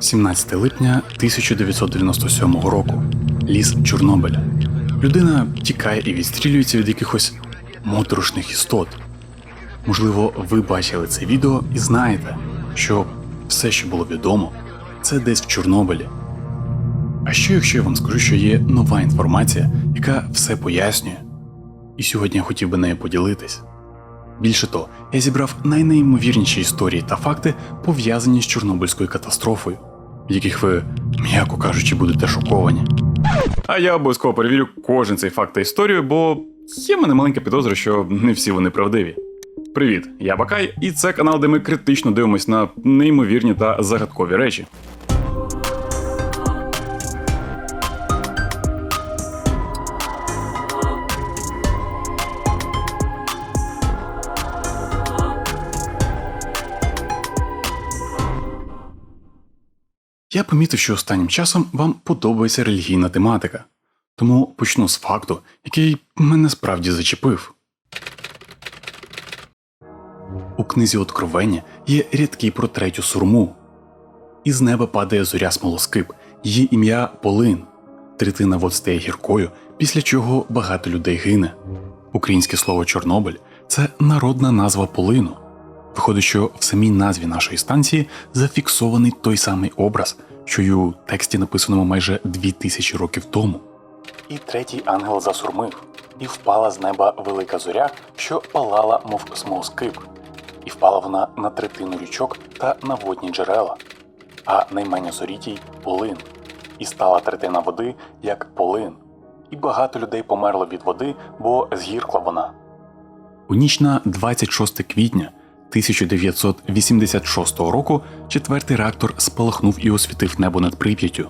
17 липня 1997 року. Ліс Чорнобиля. Людина тікає і відстрілюється від якихось моторошних істот. Можливо, ви бачили це відео і знаєте, що все, що було відомо, це десь в Чорнобилі. А що якщо я вам скажу, що є нова інформація, яка все пояснює? І сьогодні я хотів би нею поділитись. Більше того, я зібрав найнеймовірніші історії та факти, пов'язані з Чорнобильською катастрофою, в яких ви, м'яко кажучи, будете шоковані. А я обов'язково перевірю кожен цей факт та історію, бо є в мене маленька підозра, що не всі вони правдиві. Привіт, я Бакай, і це канал, де ми критично дивимося на неймовірні та загадкові речі. Я помітив, що останнім часом вам подобається релігійна тематика, тому почну з факту, який мене справді зачепив. У книзі Откровення є рядки про третю сурму. Із неба падає зоря смолоскип, її ім'я Полин. Третина вод стає гіркою, після чого багато людей гине. Українське слово Чорнобиль це народна назва полину. Виходить, що в самій назві нашої станції зафіксований той самий образ, що й у тексті, написаному майже дві тисячі років тому. І третій ангел засурмив, і впала з неба велика зоря, що палала, мов смолоскип, і впала вона на третину річок та на водні джерела, а найменя зорітій полин, і стала третина води, як полин, і багато людей померло від води, бо згіркла вона. У ніч на 26 квітня 1986 року четвертий реактор спалахнув і освітив небо над Прип'яттю.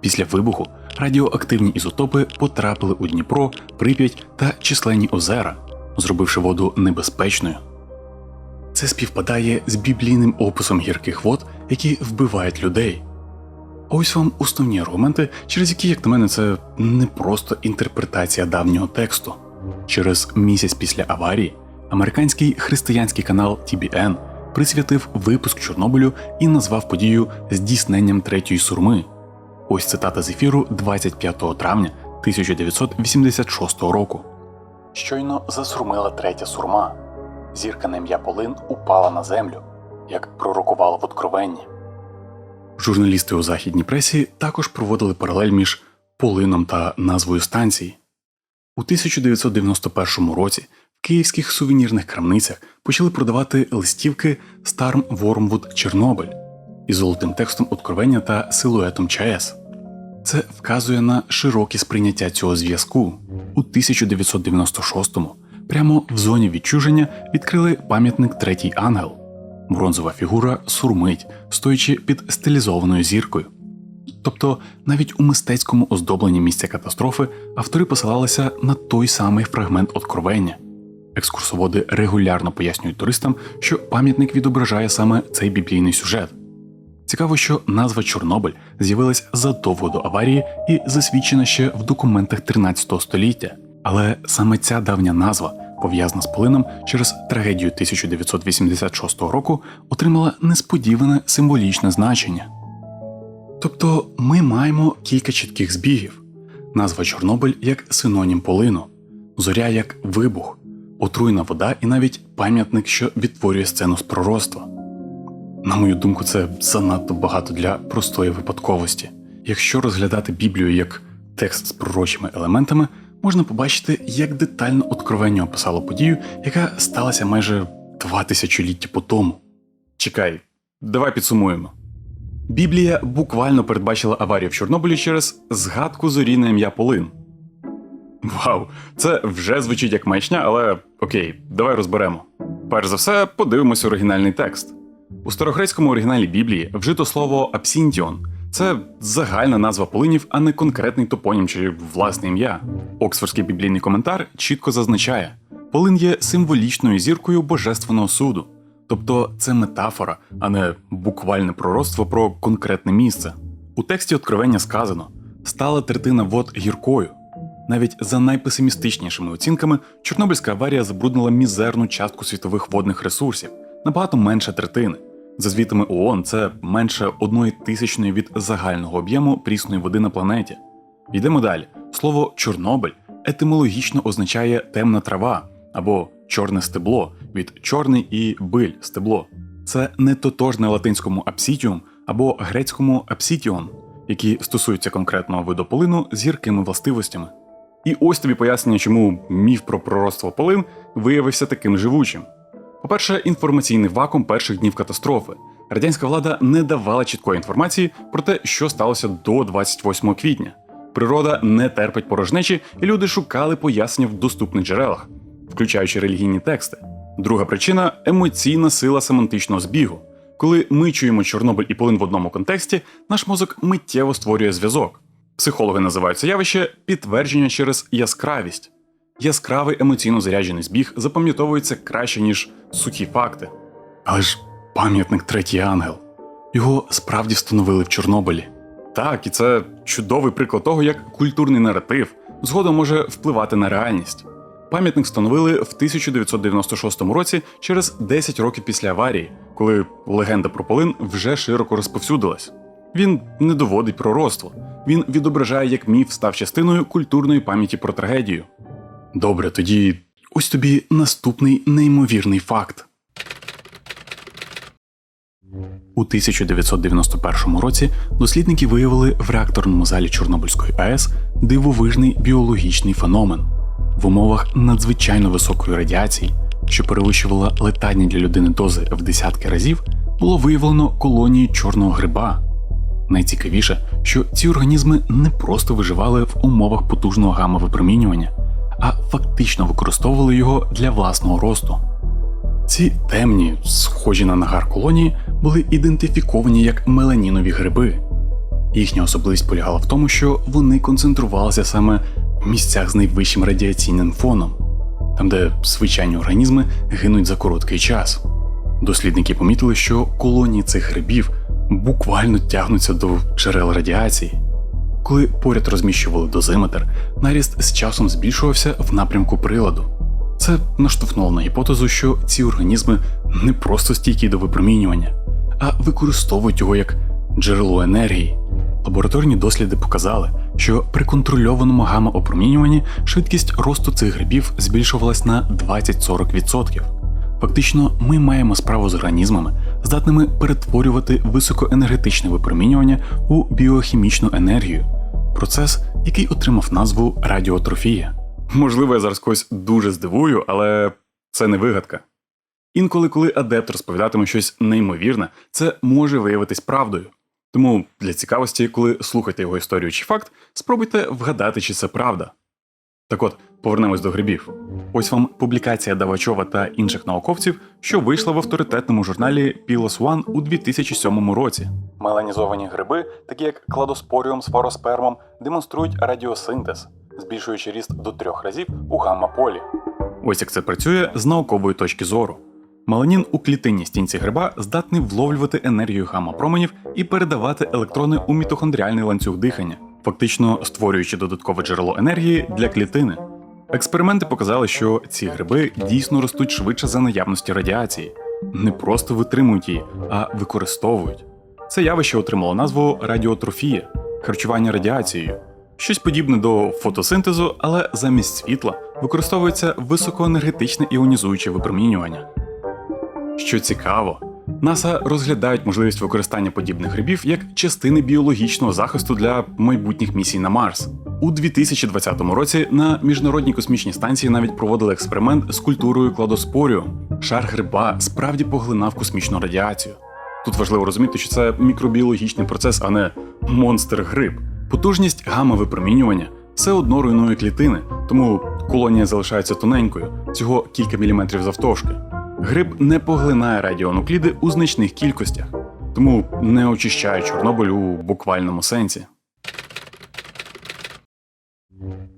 Після вибуху радіоактивні ізотопи потрапили у Дніпро, Прип'ять та численні озера, зробивши воду небезпечною. Це співпадає з біблійним описом гірких вод, які вбивають людей. Ось вам основні аргументи, через які, як на мене, це не просто інтерпретація давнього тексту. Через місяць після аварії американський християнський канал TBN присвятив випуск Чорнобилю і назвав подію здійсненням третьої сурми. Ось цитата з ефіру 25 травня 1986 року. Щойно засурмила третя сурма. Зірка на ім'я Полин упала на землю, як пророкувало в откровенні. Журналісти у західній пресі також проводили паралель між полином та назвою станції. У 1991 році в київських сувенірних крамницях почали продавати листівки Старм Вормвуд Чорнобиль із золотим текстом откровення та силуетом ЧАЕС. Це вказує на широке сприйняття цього зв'язку. У 1996-му прямо в зоні відчуження відкрили пам'ятник Третій ангел. Бронзова фігура сурмить, стоячи під стилізованою зіркою. Тобто навіть у мистецькому оздобленні місця катастрофи автори посилалися на той самий фрагмент откровення. Екскурсоводи регулярно пояснюють туристам, що пам'ятник відображає саме цей біблійний сюжет. Цікаво, що назва Чорнобиль з'явилась задовго до аварії і засвідчена ще в документах 13 століття, але саме ця давня назва, пов'язана з полином через трагедію 1986 року, отримала несподіване символічне значення. Тобто ми маємо кілька чітких збігів: назва Чорнобиль як синонім полину, зоря як вибух, отруйна вода і навіть пам'ятник, що відтворює сцену з пророцтва. На мою думку, це занадто багато для простої випадковості. Якщо розглядати Біблію як текст з пророчими елементами, можна побачити, як детально откровення описало подію, яка сталася майже два тисячоліття по тому. Чекай, давай підсумуємо. Біблія буквально передбачила аварію в Чорнобилі через згадку зорі на ім'я Полин. Вау, це вже звучить як маячня, але окей, давай розберемо. Перш за все, подивимось оригінальний текст. У старогрецькому оригіналі Біблії вжито слово Апсінтіон. Це загальна назва полинів, а не конкретний топонім чи власне ім'я. Оксфордський біблійний коментар чітко зазначає: полин є символічною зіркою божественного суду. Тобто це метафора, а не буквальне пророцтво про конкретне місце. У тексті откровення сказано: стала третина вод гіркою. Навіть за найпесимістичнішими оцінками, Чорнобильська аварія забруднила мізерну частку світових водних ресурсів, набагато менше третини. За звітами ООН, це менше одної тисячної від загального об'єму прісної води на планеті. Йдемо далі. Слово Чорнобиль етимологічно означає темна трава або чорне стебло від чорний і биль стебло. Це не тотожне латинському апсітіум або грецькому апсітіон, які стосуються конкретного виду полину з гіркими властивостями. І ось тобі пояснення, чому міф про пророцтво полин виявився таким живучим. По-перше, інформаційний вакуум перших днів катастрофи. Радянська влада не давала чіткої інформації про те, що сталося до 28 квітня. Природа не терпить порожнечі, і люди шукали пояснення в доступних джерелах, включаючи релігійні тексти. Друга причина емоційна сила семантичного збігу. Коли ми чуємо Чорнобиль і полин в одному контексті, наш мозок миттєво створює зв'язок. Психологи називають це явище підтвердження через яскравість. Яскравий емоційно заряджений збіг запам'ятовується краще, ніж сухі факти. Але ж пам'ятник третій ангел. Його справді встановили в Чорнобилі. Так, і це чудовий приклад того, як культурний наратив згодом може впливати на реальність. Пам'ятник встановили в 1996 році через 10 років після аварії, коли легенда про полин вже широко розповсюдилась. Він не доводить пророцтво, він відображає, як міф став частиною культурної пам'яті про трагедію. Добре, тоді ось тобі наступний неймовірний факт. У 1991 році дослідники виявили в реакторному залі Чорнобильської АЕС дивовижний біологічний феномен. В умовах надзвичайно високої радіації, що перевищувала летальні для людини дози в десятки разів, було виявлено колонії чорного гриба. Найцікавіше, що ці організми не просто виживали в умовах потужного гамма-випромінювання, а фактично використовували його для власного росту. Ці темні, схожі на нагар колонії, були ідентифіковані як меланінові гриби. Їхня особливість полягала в тому, що вони концентрувалися саме в місцях з найвищим радіаційним фоном, там, де звичайні організми гинуть за короткий час. Дослідники помітили, що колонії цих грибів буквально тягнуться до джерел радіації. Коли поряд розміщували дозиметр, наріст з часом збільшувався в напрямку приладу. Це наштовхнуло на гіпотезу, що ці організми не просто стійкі до випромінювання, а використовують його як джерело енергії. Лабораторні досліди показали, що при контрольованому гамма-опромінюванні швидкість росту цих грибів збільшувалась на 20-40%. Фактично, ми маємо справу з організмами, здатними перетворювати високоенергетичне випромінювання у біохімічну енергію, процес, який отримав назву радіотрофія. Можливо, я зараз когось дуже здивую, але це не вигадка. Інколи, коли адепт розповідатиме щось неймовірне, це може виявитись правдою. Тому для цікавості, коли слухаєте його історію чи факт, спробуйте вгадати, чи це правда. Так от, повернемось до грибів. Ось вам публікація Давачова та інших науковців, що вийшла в авторитетному журналі PLOS ONE у 2007 році. Меланізовані гриби, такі як кладоспоріум з фороспермом, демонструють радіосинтез, збільшуючи ріст до трьох разів у гамма-полі. Ось як це працює з наукової точки зору. Меланін у клітинній стінці гриба здатний вловлювати енергію гамма-променів і передавати електрони у мітохондріальний ланцюг дихання, фактично створюючи додаткове джерело енергії для клітини. Експерименти показали, що ці гриби дійсно ростуть швидше за наявності радіації, не просто витримують її, а використовують. Це явище отримало назву радіотрофія харчування радіацією. Щось подібне до фотосинтезу, але замість світла використовується високоенергетичне іонізуюче випромінювання. Що цікаво, НАСА розглядають можливість використання подібних грибів як частини біологічного захисту для майбутніх місій на Марс. У 2020 році на міжнародній космічній станції навіть проводили експеримент з культурою кладоспорію. Шар гриба справді поглинав космічну радіацію. Тут важливо розуміти, що це мікробіологічний процес, а не монстр-гриб. Потужність гамма-випромінювання все одно руйнує клітини, тому колонія залишається тоненькою, всього кілька міліметрів завтовшки. Гриб не поглинає радіонукліди у значних кількостях, тому не очищає Чорнобиль у буквальному сенсі.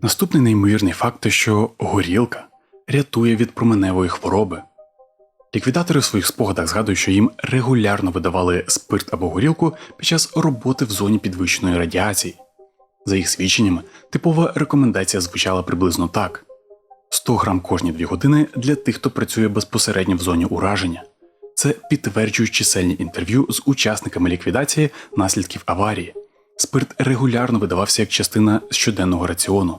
Наступний неймовірний факт те, що горілка рятує від променевої хвороби. Ліквідатори в своїх спогадах згадують, що їм регулярно видавали спирт або горілку під час роботи в зоні підвищеної радіації. За їх свідченнями, типова рекомендація звучала приблизно так: 100 грам кожні 2 години для тих, хто працює безпосередньо в зоні ураження. Це підтверджують чисельні інтерв'ю з учасниками ліквідації наслідків аварії. Спирт регулярно видавався як частина щоденного раціону.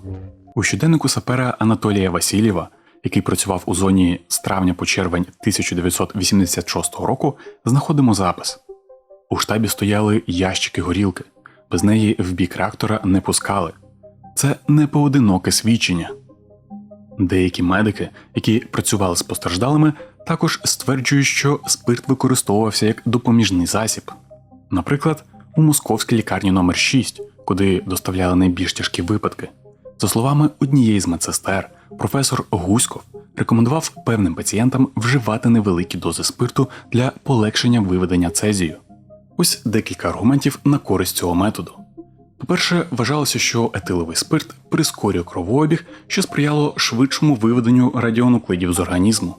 У щоденнику сапера Анатолія Васильєва, який працював у зоні з травня по червень 1986 року, знаходимо запис. У штабі стояли ящики горілки, без неї в бік реактора не пускали. Це не поодиноке свідчення. Деякі медики, які працювали з постраждалими, також стверджують, що спирт використовувався як допоміжний засіб. Наприклад, у московській лікарні номер 6 куди доставляли найбільш тяжкі випадки. За словами однієї з медсестер, професор Гуськов рекомендував певним пацієнтам вживати невеликі дози спирту для полегшення виведення цезію. Ось декілька аргументів на користь цього методу. По-перше, вважалося, що етиловий спирт прискорює кровообіг, що сприяло швидшому виведенню радіонуклидів з організму.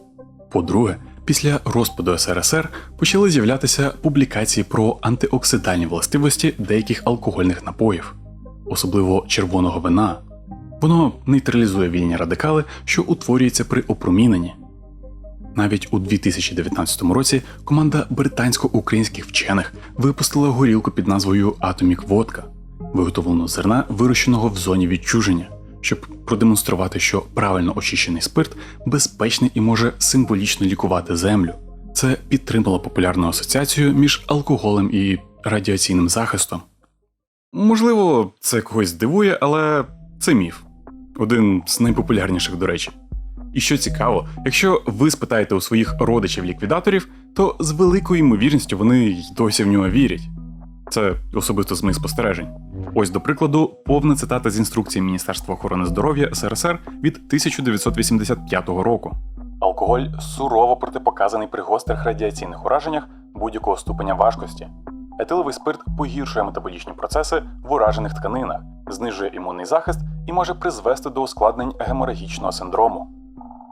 По-друге, після розпаду СРСР почали з'являтися публікації про антиоксидальні властивості деяких алкогольних напоїв, особливо червоного вина. Воно нейтралізує вільні радикали, що утворюються при опроміненні. Навіть у 2019 році команда британсько-українських вчених випустила горілку під назвою Atomic Vodka, виготовлену з зерна, вирощеного в зоні відчуження, щоб продемонструвати, що правильно очищений спирт безпечний і може символічно лікувати землю. Це підтримало популярну асоціацію між алкоголем і радіаційним захистом. Можливо, це когось здивує, але це міф. Один з найпопулярніших, до речі. І що цікаво, якщо ви спитаєте у своїх родичів-ліквідаторів, то з великою ймовірністю вони й досі в нього вірять. Це особисто з моїх спостережень. Ось, до прикладу, повна цитата з інструкції Міністерства охорони здоров'я СРСР від 1985 року. Алкоголь сурово протипоказаний при гострих радіаційних ураженнях будь-якого ступеня важкості. Етиловий спирт погіршує метаболічні процеси в уражених тканинах, знижує імунний захист і може призвести до ускладнень геморагічного синдрому.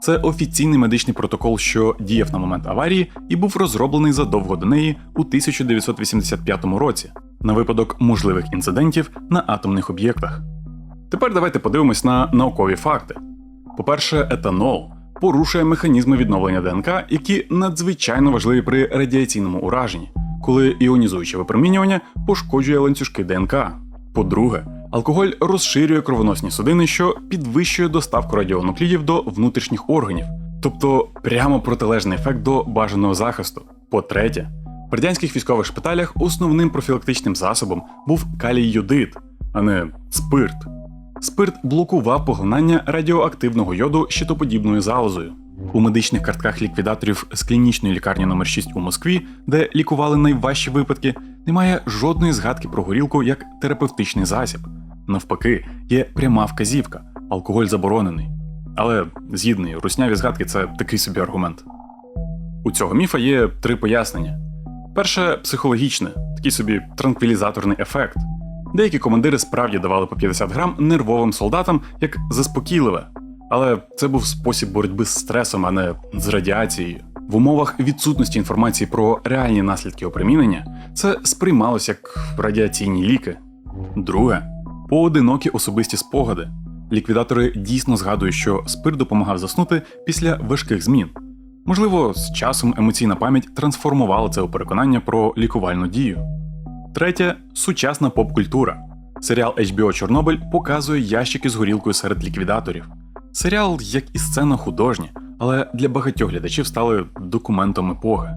Це офіційний медичний протокол, що діяв на момент аварії і був розроблений задовго до неї у 1985 році на випадок можливих інцидентів на атомних об'єктах. Тепер давайте подивимось на наукові факти. По-перше, етанол порушує механізми відновлення ДНК, які надзвичайно важливі при радіаційному ураженні, коли іонізуюче випромінювання пошкоджує ланцюжки ДНК. По-друге, алкоголь розширює кровоносні судини, що підвищує доставку радіонуклідів до внутрішніх органів, тобто прямо протилежний ефект до бажаного захисту. По-третє, в радянських військових шпиталях основним профілактичним засобом був калій йодид, а не спирт. Спирт блокував поглинання радіоактивного йоду щитоподібною залозою. У медичних картках ліквідаторів з клінічної лікарні номер 6 у Москві, де лікували найважчі випадки, немає жодної згадки про горілку як терапевтичний засіб. Навпаки, є пряма вказівка, алкоголь заборонений. Але згідний, русняві згадки це такий собі аргумент. У цього міфа є три пояснення. Перше психологічне, такий собі транквілізаторний ефект. Деякі командири справді давали по 50 грам нервовим солдатам як заспокійливе, але це був спосіб боротьби з стресом, а не з радіацією. В умовах відсутності інформації про реальні наслідки опромінення це сприймалось як радіаційні ліки. Друге поодинокі особисті спогади. Ліквідатори дійсно згадують, що спирт допомагав заснути після важких змін. Можливо, з часом емоційна пам'ять трансформувала це у переконання про лікувальну дію. Третє сучасна поп-культура. Серіал HBO Чорнобиль показує ящики з горілкою серед ліквідаторів. Серіал, як і сцена художня, але для багатьох глядачів стали документом епохи.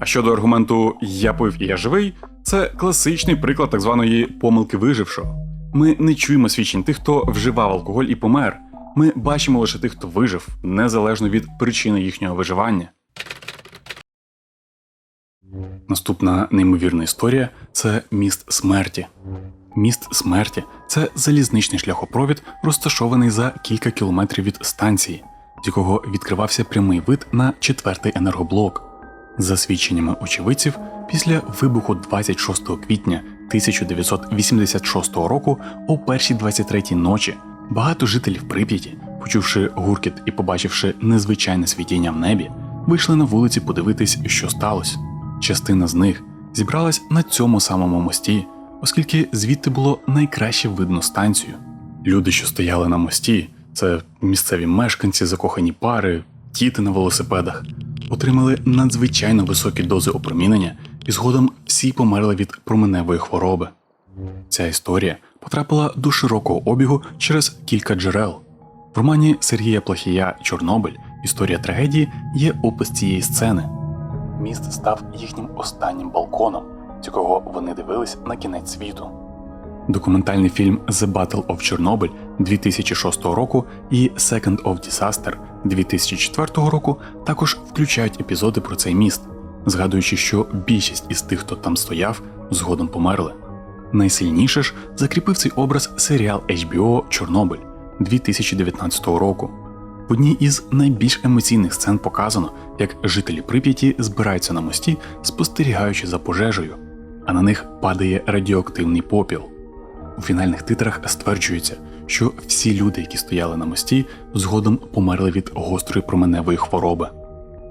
А щодо аргументу Я пив і я живий, це класичний приклад так званої помилки вижившого. Ми не чуємо свідчень тих, хто вживав алкоголь і помер. Ми бачимо лише тих, хто вижив, незалежно від причини їхнього виживання. Наступна неймовірна історія це міст смерті. Міст смерті це залізничний шляхопровід, розташований за кілька кілометрів від станції, з якого відкривався прямий вид на четвертий енергоблок. За свідченнями очевидців, після вибуху 26 квітня 1986 року о першій 23-й ночі багато жителів Прип'яті, почувши гуркіт і побачивши незвичайне світіння в небі, вийшли на вулиці подивитись, що сталося. Частина з них зібралась на цьому самому мості, оскільки звідти було найкраще видно станцію. Люди, що стояли на мості, це місцеві мешканці, закохані пари, діти на велосипедах. отримали надзвичайно високі дози опромінення і згодом всі померли від променевої хвороби. Ця історія потрапила до широкого обігу через кілька джерел. В романі Сергія Плахія Чорнобиль Історія трагедії є опис цієї сцени. Міст став їхнім останнім балконом, з якого вони дивились на кінець світу. Документальний фільм The Battle of Chernobyl 2006 року і Second of Disaster 2004 року також включають епізоди про цей міст, згадуючи, що більшість із тих, хто там стояв, згодом померли. Найсильніше ж закріпив цей образ серіал HBO Чорнобиль 2019 року. В одній із найбільш емоційних сцен показано, як жителі Прип'яті збираються на мості, спостерігаючи за пожежею, а на них падає радіоактивний попіл. У фінальних титрах стверджується, що всі люди, які стояли на мості, згодом померли від гострої променевої хвороби.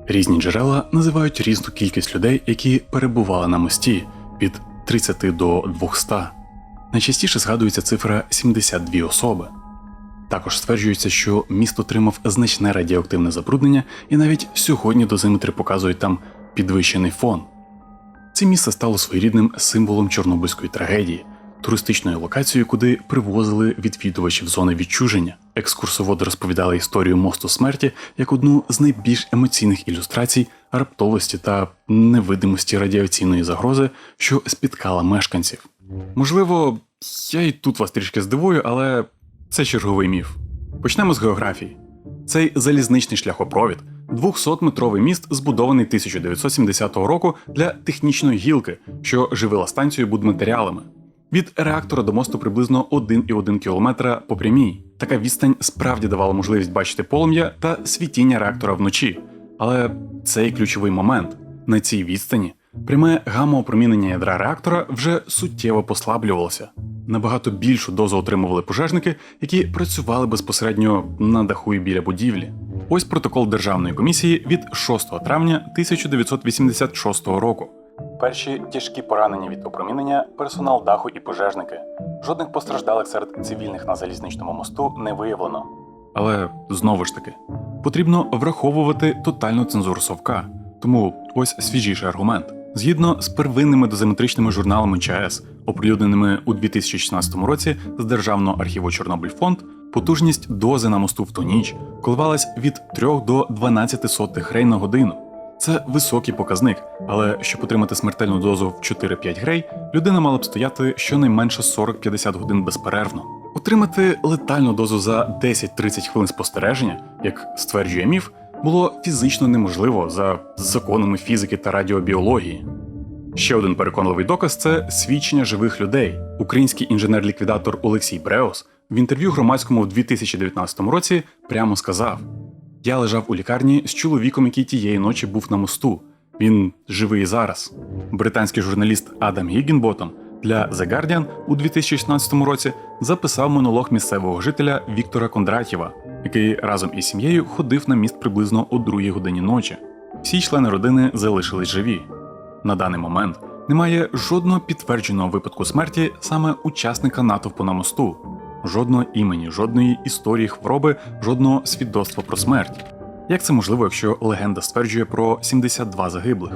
Різні джерела називають різну кількість людей, які перебували на мості від 30 до 200. Найчастіше згадується цифра 72 особи. Також стверджується, що міст отримав значне радіоактивне забруднення, і навіть сьогодні дозиметри показують там підвищений фон. Це місце стало своєрідним символом Чорнобильської трагедії, туристичною локацією, куди привозили відвідувачів зони відчуження. Екскурсоводи розповідали історію мосту смерті як одну з найбільш емоційних ілюстрацій раптовості та невидимості радіаційної загрози, що спіткала мешканців. Можливо, я і тут вас трішки здивую, але це черговий міф. Почнемо з географії. Цей залізничний шляхопровід 200-метровий міст, збудований 1970 року для технічної гілки, що живила станцію будматеріалами. Від реактора до мосту приблизно 1,1 км по прямій. Така відстань справді давала можливість бачити полум'я та світіння реактора вночі. Але цей ключовий момент на цій відстані пряме гамма-опромінення ядра реактора вже суттєво послаблювалося. Набагато більшу дозу отримували пожежники, які працювали безпосередньо на даху і біля будівлі. Ось протокол Державної комісії від 6 травня 1986 року. Перші тяжкі поранення від опромінення, персонал даху і пожежники. Жодних постраждалих серед цивільних на залізничному мосту не виявлено. Але знову ж таки, потрібно враховувати тотальну цензуру совка. Тому ось свіжіший аргумент. Згідно з первинними дозиметричними журналами ЧАЕС, оприлюдненими у 2016 році з Державного архіву Чорнобильфонд, потужність дози на мосту в ту ніч коливалась від 3 до 12 сотих грей на годину. Це високий показник, але щоб отримати смертельну дозу в 4-5 грей, людина мала б стояти щонайменше 40-50 годин безперервно. Отримати летальну дозу за 10-30 хвилин спостереження, як стверджує міф, було фізично неможливо за законами фізики та радіобіології. Ще один переконливий доказ це свідчення живих людей. Український інженер-ліквідатор Олексій Бреус в інтерв'ю громадському в 2019 році прямо сказав: Я лежав у лікарні з чоловіком, який тієї ночі був на мосту. Він живий зараз. Британський журналіст Адам Гіггінботом для The Guardian у 2016 році записав монолог місцевого жителя Віктора Кондратєва, який разом із сім'єю ходив на міст приблизно о другій годині ночі. Всі члени родини залишились живі. На даний момент немає жодного підтвердженого випадку смерті саме учасника натовпу на мосту, жодного імені, жодної історії хвороби, жодного свідоцтва про смерть. Як це можливо, якщо легенда стверджує про 72 загиблих?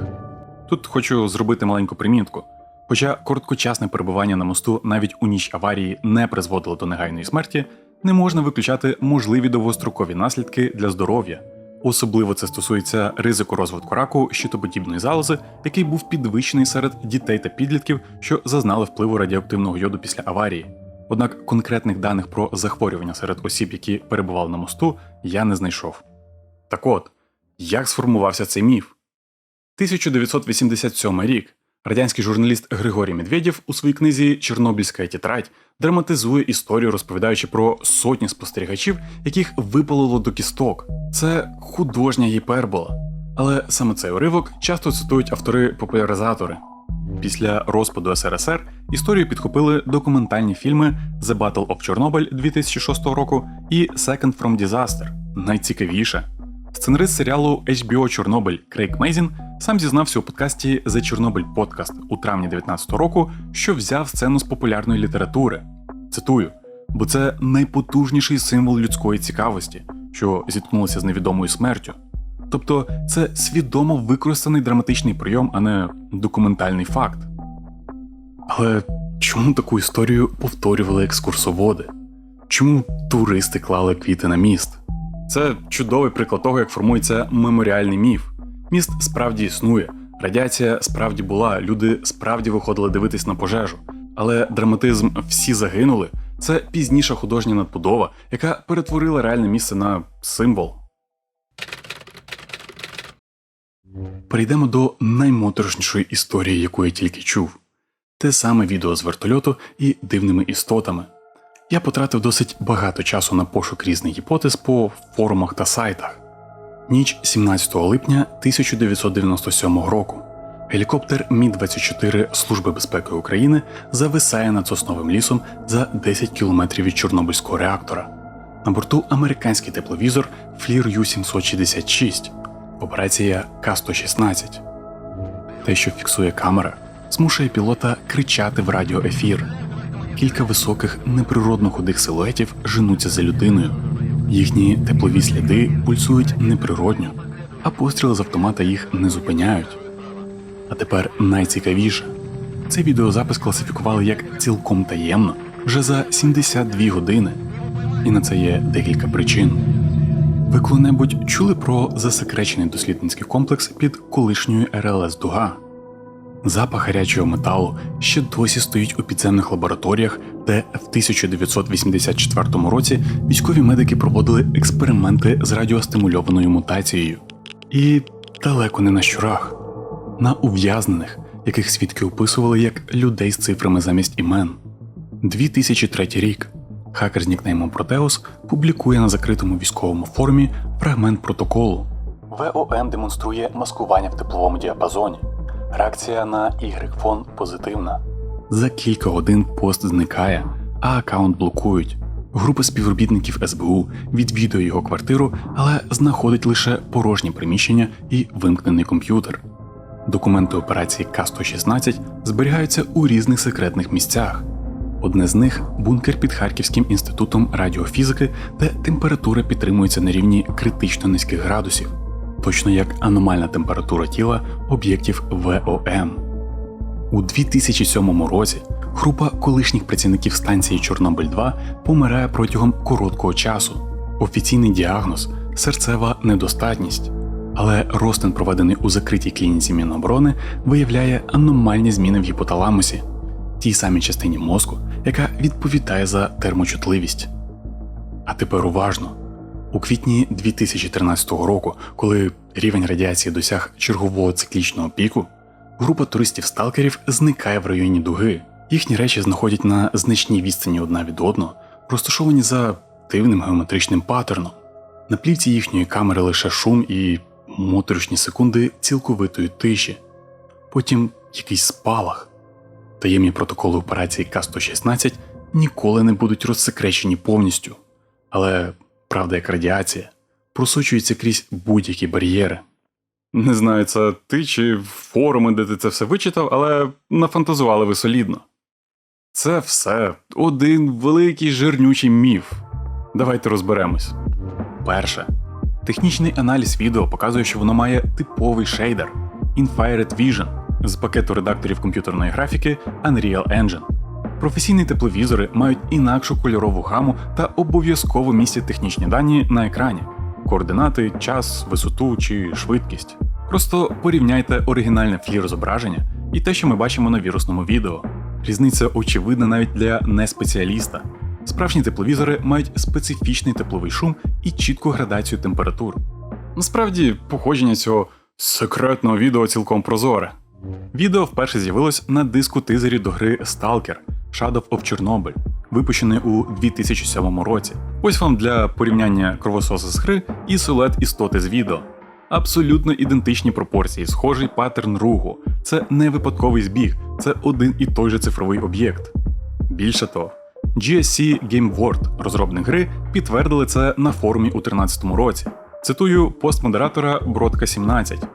Тут хочу зробити маленьку примітку. Хоча короткочасне перебування на мосту навіть у ніч аварії не призводило до негайної смерті, не можна виключати можливі довгострокові наслідки для здоров'я. Особливо це стосується ризику розвитку раку щитоподібної залози, який був підвищений серед дітей та підлітків, що зазнали впливу радіоактивного йоду після аварії. Однак конкретних даних про захворювання серед осіб, які перебували на мосту, я не знайшов. Так от, як сформувався цей міф? 1987 рік радянський журналіст Григорій Медведєв у своїй книзі Чорнобильська тетрадь драматизує історію, розповідаючи про сотні спостерігачів, яких випалило до кісток. Це художня гіпербола. Але саме цей уривок часто цитують автори-популяризатори. Після розпаду СРСР історію підхопили документальні фільми The Battle of Chernobyl 2006 року і Second from Disaster. Найцікавіше. Сценарист серіалу HBO Чорнобиль Крейг Мейзін сам зізнався у подкасті The Чорнобиль Podcast у травні 2019 року, що взяв сцену з популярної літератури. Цитую: бо це найпотужніший символ людської цікавості, що зіткнулася з невідомою смертю. Тобто це свідомо використаний драматичний прийом, а не документальний факт. Але чому таку історію повторювали екскурсоводи? Чому туристи клали квіти на міст? Це чудовий приклад того, як формується меморіальний міф. Міст справді існує, радіація справді була, люди справді виходили дивитись на пожежу. Але драматизм всі загинули це пізніша художня надбудова, яка перетворила реальне місце на символ. Перейдемо до наймоторошнішої історії, яку я тільки чув. Те саме відео з вертольоту і дивними істотами. Я потратив досить багато часу на пошук різних гіпотез по форумах та сайтах. Ніч 17 липня 1997 року. Гелікоптер Мі-24 Служби безпеки України зависає над сосновим лісом за 10 кілометрів від Чорнобильського реактора. На борту американський тепловізор Флір Ю-766, операція К-116. Те, що фіксує камера, змушує пілота кричати в радіоефір. Кілька високих неприродно худих силуетів женуться за людиною. Їхні теплові сліди пульсують неприродньо, а постріли з автомата їх не зупиняють. А тепер найцікавіше: цей відеозапис класифікували як цілком таємно вже за 72 години. І на це є декілька причин. Ви коли-небудь чули про засекречений дослідницький комплекс під колишньою РЛС Дуга? Запах гарячого металу ще досі стоїть у підземних лабораторіях, де в 1984 році військові медики проводили експерименти з радіостимульованою мутацією. І далеко не на щурах, на ув'язнених, яких свідки описували як людей з цифрами замість імен. 2003 рік хакер з нікнеймом Proteus публікує на закритому військовому форумі фрагмент протоколу. ВОМ демонструє маскування в тепловому діапазоні. Реакція на Y-фон позитивна. За кілька годин пост зникає, а аккаунт блокують. Група співробітників СБУ відвідує його квартиру, але знаходить лише порожнє приміщення і вимкнений комп'ютер. Документи операції К-116 зберігаються у різних секретних місцях. Одне з них бункер під Харківським інститутом радіофізики, де температура підтримується на рівні критично низьких градусів, точно як аномальна температура тіла об'єктів ВОМ. У 2007 році група колишніх працівників станції Чорнобиль 2 помирає протягом короткого часу. Офіційний діагноз серцева недостатність. Але розтин, проведений у закритій клініці Міноборони, виявляє аномальні зміни в гіпоталамусі, тій самій частині мозку, яка відповідає за термочутливість. А тепер уважно. У квітні 2013 року, коли рівень радіації досяг чергового циклічного піку, група туристів-сталкерів зникає в районі дуги. Їхні речі знаходять на значній відстані одна від одного, розташовані за дивним геометричним паттерном. На плівці їхньої камери лише шум і моторошні секунди цілковитої тиші, потім якийсь спалах. Таємні протоколи операції К-116 ніколи не будуть розсекречені повністю, але правда як радіація просочується крізь будь-які бар'єри. Не знаю, це ти чи форуми, де ти це все вичитав, але нафантазували ви солідно. Це все один великий жирнючий міф. Давайте розберемось. Перше. Технічний аналіз відео показує, що воно має типовий шейдер Infired Vision з пакету редакторів комп'ютерної графіки Unreal Engine. Професійні тепловізори мають інакшу кольорову гаму та обов'язково містять технічні дані на екрані: координати, час, висоту чи швидкість. Просто порівняйте оригінальне флір зображення і те, що ми бачимо на вірусному відео. Різниця очевидна навіть для неспеціаліста. Справжні тепловізори мають специфічний тепловий шум і чітку градацію температур. Насправді, походження цього секретного відео цілком прозоре. Відео вперше з'явилось на диску тизері до гри Stalker Shadow of Chernobyl, випущеної у 2007 році. Ось вам для порівняння кровососа з гри і силует істоти з відео. Абсолютно ідентичні пропорції, схожий паттерн руху. Це не випадковий збіг, це один і той же цифровий об'єкт. Більше того, GSC Game World, розробник гри, підтвердили це на форумі у 2013 році. Цитую постмодератора Бродка 17.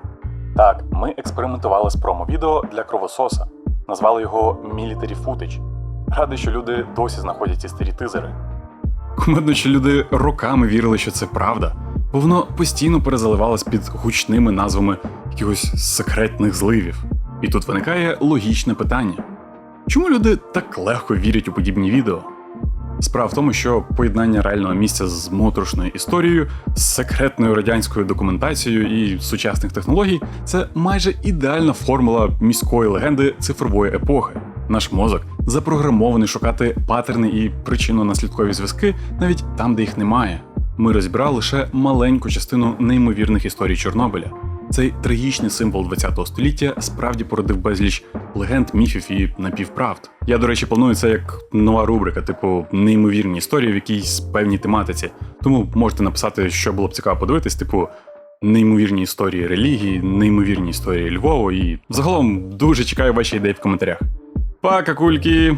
Так, ми експериментували з промо-відео для кровососа. Назвали його Military Footage. Радий, що люди досі знаходять ці старі тизери. Кумедно, що люди роками вірили, що це правда, бо воно постійно перезаливалось під гучними назвами якихось секретних зливів. І тут виникає логічне питання: чому люди так легко вірять у подібні відео? Справа в тому, що поєднання реального місця з моторошною історією, з секретною радянською документацією і сучасних технологій це майже ідеальна формула міської легенди цифрової епохи. Наш мозок запрограмований шукати патерни і причинно-наслідкові зв'язки навіть там, де їх немає. Ми розібрали лише маленьку частину неймовірних історій Чорнобиля. Цей трагічний символ ХХ століття справді породив безліч легенд, міфів і напівправд. Я, до речі, планую це як нова рубрика, типу неймовірні історії в якійсь певній тематиці. Тому можете написати, що було б цікаво подивитись, типу неймовірні історії релігії, неймовірні історії Львову. І загалом дуже чекаю ваші ідеї в коментарях. Пока, кульки!